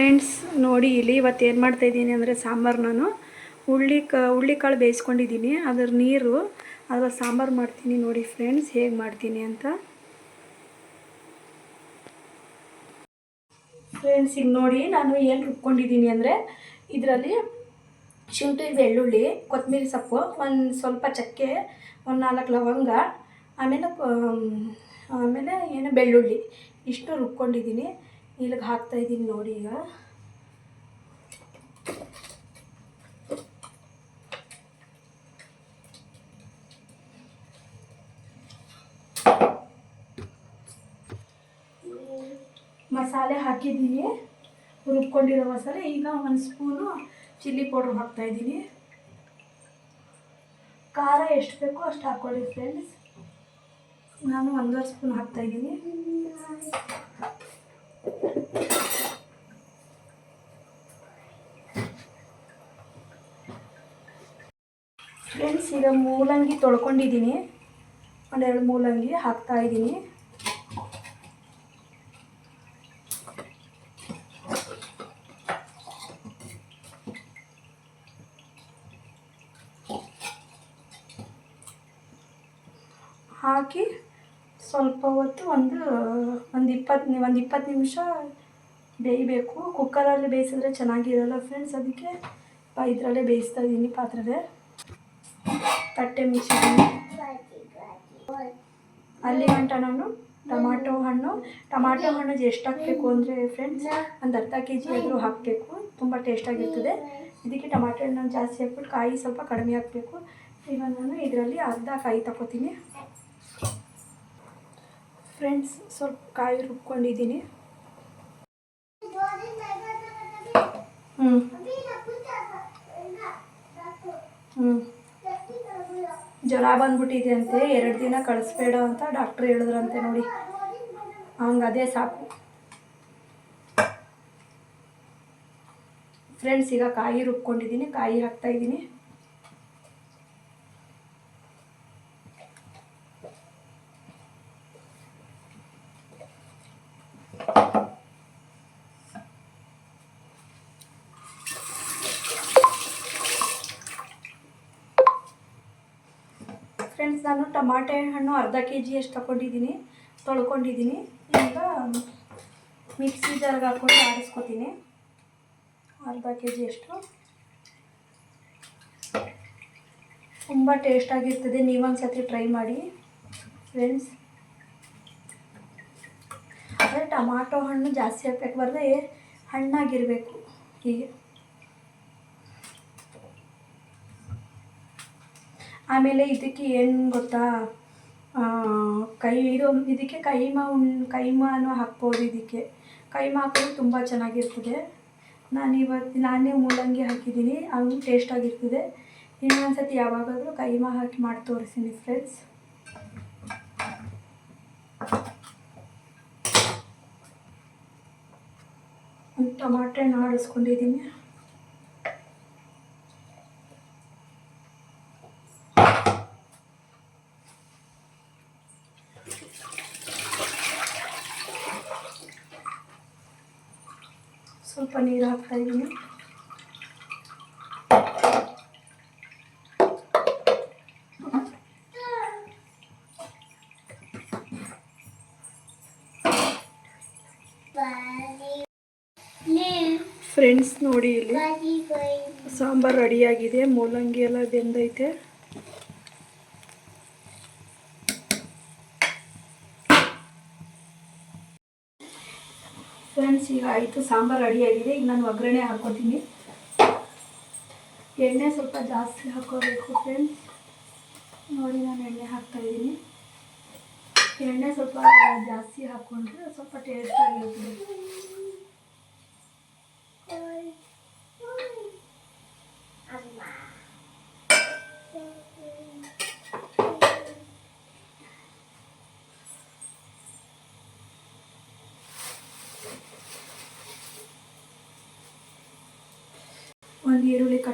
Friends ನೋಡಿ ಇಲ್ಲಿ ಇವತ್ತು ಏನು ಮಾಡ್ತಾಯಿದ್ದೀನಿ ಅಂದರೆ ಸಾಂಬಾರು ನಾನು. ಹುಳ್ಳಿ ಕ ಹುಳ್ಳಿಕಾಳು ಬೇಯಿಸ್ಕೊಂಡಿದ್ದೀನಿ. ಅದರ ನೀರು, ಅದರ ಸಾಂಬಾರು ಮಾಡ್ತೀನಿ ನೋಡಿ ಫ್ರೆಂಡ್ಸ್ ಹೇಗೆ ಮಾಡ್ತೀನಿ ಅಂತ. ಫ್ರೆಂಡ್ಸ್ ಈಗ ನೋಡಿ ನಾನು ಏನು ರುಬ್ಕೊಂಡಿದ್ದೀನಿ ಅಂದರೆ ಇದರಲ್ಲಿ ಶುಂಠಿ, ಬೆಳ್ಳುಳ್ಳಿ ಕೊತ್ತಂಬರಿ ಸೊಪ್ಪು, ಒಂದು ಸ್ವಲ್ಪ ಚಕ್ಕೆ, ಒಂದು ನಾಲ್ಕು ಲವಂಗ, ಆಮೇಲೆ ಆಮೇಲೆ ಏನು ಬೆಳ್ಳುಳ್ಳಿ. ಇಷ್ಟು ರುಬ್ಕೊಂಡಿದ್ದೀನಿ. ಇಲ್ಲಿಗೆ ಹಾಕ್ತಾಯಿದ್ದೀನಿ ನೋಡಿ ಈಗ. ಮಸಾಲೆ ಹಾಕಿದ್ದೀನಿ. ರುಬ್ಕೊಂಡಿರೋ ಮಸಾಲೆ. ಈಗ ಒಂದು ಸ್ಪೂನು ಚಿಲ್ಲಿ ಪೌಡ್ರ್ ಹಾಕ್ತಾಯಿದ್ದೀನಿ ಖಾರ ಎಷ್ಟು ಬೇಕೋ ಅಷ್ಟು ಹಾಕ್ಕೊಳ್ಳಿ ಫ್ರೆಂಡ್ಸ್ ನಾನು ಒಂದೂವರೆ ಸ್ಪೂನ್ ಹಾಕ್ತಾಯಿದ್ದೀನಿ ಫ್ರೆಂಡ್ಸ್ ಈಗ ಮೂಲಂಗಿ ತೊಳ್ಕೊಂಡಿದ್ದೀನಿ. ಒಂದೆರಡು ಮೂಲಂಗಿ ಹಾಕ್ತಾ ಇದ್ದೀನಿ. ಹಾಕಿ ಸ್ವಲ್ಪ ಹೊತ್ತು ಒಂದು ಒಂದು ಇಪ್ಪತ್ತು ಒಂದು ಇಪ್ಪತ್ತು ನಿಮಿಷ ಬೇಯಬೇಕು. ಕುಕ್ಕರಲ್ಲಿ ಬೇಯಿಸಿದ್ರೆ ಚೆನ್ನಾಗಿರಲ್ಲ ಫ್ರೆಂಡ್ಸ್ ಅದಕ್ಕೆ ಇದರಲ್ಲೇ ಬೇಯಿಸ್ತಾ ಇದ್ದೀನಿ ಪಾತ್ರೆದೇ ತಟ್ಟೆ ಮುಚ್ಚಿದ್ದೀನಿ. ಅಲ್ಲಿ ಗಂಟ ನಾನು? ಟೊಮಾಟೊ ಹಣ್ಣು. ಟೊಮಾಟೊ ಹಣ್ಣು ಎಷ್ಟು ಹಾಕಬೇಕು ಅಂದರೆ ಫ್ರೆಂಡ್ಸ್ ಒಂದು ಅರ್ಧ ಕೆ ಜಿ ಆದರೂ ಹಾಕಬೇಕು. ತುಂಬ ಟೇಸ್ಟಾಗಿರ್ತದೆ ಇದಕ್ಕೆ ಟೊಮಾಟೊ ಹಣ್ಣು ಜಾಸ್ತಿ ಹಾಕ್ಬಿಟ್ಟು ಕಾಯಿ ಸ್ವಲ್ಪ ಕಡಿಮೆ ಹಾಕಬೇಕು. ಈಗ ನಾನು ಇದರಲ್ಲಿ ಅರ್ಧ ಕಾಯಿ ತಗೋತೀನಿ ಫ್ರೆಂಡ್ಸ್ ಸ್ವಲ್ಪ ಕಾಯಿ ರುಬ್ಕೊಂಡಿದ್ದೀನಿ. ಹ್ಞೂ ಹ್ಞೂ ಜ್ವರ ಬಂದ್ಬಿಟ್ಟಿದೆ ಅಂತೆ ಎರಡು ದಿನ ಕಳಿಸ್ಬೇಡ ಅಂತ ಡಾಕ್ಟ್ರ್ ಹೇಳಿದ್ರಂತೆ ನೋಡಿ. ಹಂಗೆ ಅದೇ ಸಾಕು. ಫ್ರೆಂಡ್ಸ್ ಈಗ ಕಾಯಿ ರುಬ್ಕೊಂಡಿದ್ದೀನಿ, ಕಾಯಿ ಹಾಕ್ತಾ ಫ್ರೆಂಡ್ಸ್ ನಾನು ಟಮಾಟೆ ಹಣ್ಣು ಅರ್ಧ ಕೆ ಜಿ ಅಷ್ಟು ತಗೊಂಡಿದ್ದೀನಿ, ತೊಳ್ಕೊಂಡಿದ್ದೀನಿ. ಈಗ ಮಿಕ್ಸಿ ಜಾರ್ಗೆ ಹಾಕ್ಕೊಂಡು ಆಡಿಸ್ಕೊತೀನಿ ಅರ್ಧ ಕೆ ಜಿ ಅಷ್ಟು. ತುಂಬ ಟೇಸ್ಟಾಗಿರ್ತದೆ ನೀವೊಂದು ಸತಿ ಟ್ರೈ ಮಾಡಿ. ಫ್ರೆಂಡ್ಸ್ ಆದರೆ ಟಮಾಟೊ ಹಣ್ಣು ಜಾಸ್ತಿ ಹಾಕ್ಬೇಕು ಬರದೆ ಹಣ್ಣಾಗಿರಬೇಕು ಹೀಗೆ. ಆಮೇಲೆ ಇದಕ್ಕೆ ಏನು ಗೊತ್ತಾ? ಕೈ, ಇದು ಇದಕ್ಕೆ ಕೈಮ ಉಣ್ ಕೈಮಾನು ಹಾಕ್ಬೋದು ಇದಕ್ಕೆ. ಕೈಮ ಹಾಕೋದು ತುಂಬ ಚೆನ್ನಾಗಿರ್ತದೆ. ನಾನು ಇವತ್ತು, ನಾನೇ ಮೂಲಂಗಿ ಹಾಕಿದ್ದೀನಿ, ಅದು ಟೇಸ್ಟಾಗಿರ್ತದೆ ಇನ್ನೊಂದು ಸತಿ ಯಾವಾಗಾದರೂ ಕೈಮ ಹಾಕಿ ಮಾಡಿ ತೋರಿಸ್ತೀನಿ ಫ್ರೆಂಡ್ಸ್ ಟೊಮಾಟೆ ಆಡಿಸ್ಕೊಂಡಿದ್ದೀನಿ. ಸ್ವಲ್ಪ ನೀರು ಹಾಕ್ತಾ ಇದ್ದೀನಿ. ಫ್ರೆಂಡ್ಸ್ ನೋಡಿ ಇಲ್ಲಿ. ಸಾಂಬಾರು ರೆಡಿಯಾಗಿದೆ ಮೂಲಂಗಿ ಎಲ್ಲ ಬೆಂದೈತೆ. ಫ್ರೆಂಡ್ಸ್, ಈಗ ಆಯಿತು, ಸಾಂಬಾರು ರೆಡಿಯಾಗಿದೆ ಈಗ ನಾನು ಒಗ್ಗರಣೆ ಹಾಕೋತೀನಿ ಎಣ್ಣೆ ಸ್ವಲ್ಪ ಜಾಸ್ತಿ ಹಾಕೋಬೇಕು ಫ್ರೆಂಡ್ಸ್. ನೋಡಿ, ನಾನು ಎಣ್ಣೆ ಹಾಕ್ತಾ ಇದ್ದೀನಿ. ಎಣ್ಣೆ ಸ್ವಲ್ಪ ಜಾಸ್ತಿ ಹಾಕ್ಕೊಂಡ್ರೆ ಸ್ವಲ್ಪ ಟೇಸ್ಟಾಗಿರ್ತದೆ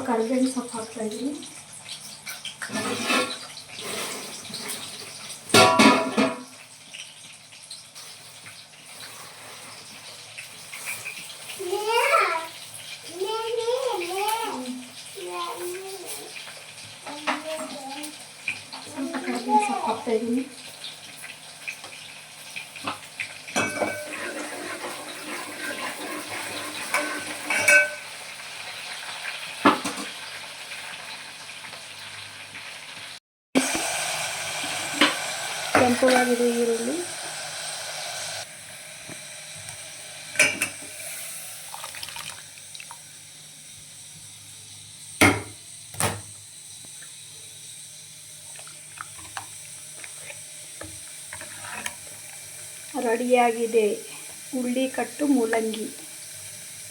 ಕರಿಬೇವಿನ ಸೊಪ್ಪು ಹಾಕ್ತಾಯಿದ್ದೀನಿ ಸ್ವಲ್ಪ ಕರಿಬೇವಿನ ಕೆಂಪುವಾಗಿದೆ ಈರುಳ್ಳಿ ರೆಡಿಯಾಗಿದೆ. ಉಳ್ಳಿ ಕಟ್ಟು ಮೂಲಂಗಿ.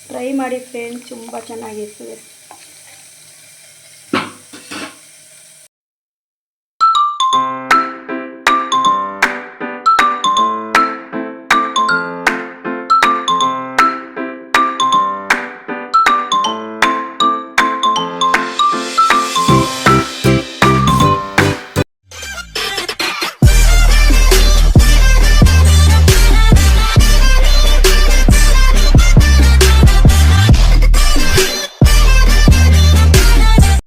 ಟ್ರೈ ಮಾಡಿ ಫ್ರೆಂಡ್ಸ್ ತುಂಬ ಚೆನ್ನಾಗಿರ್ತದೆ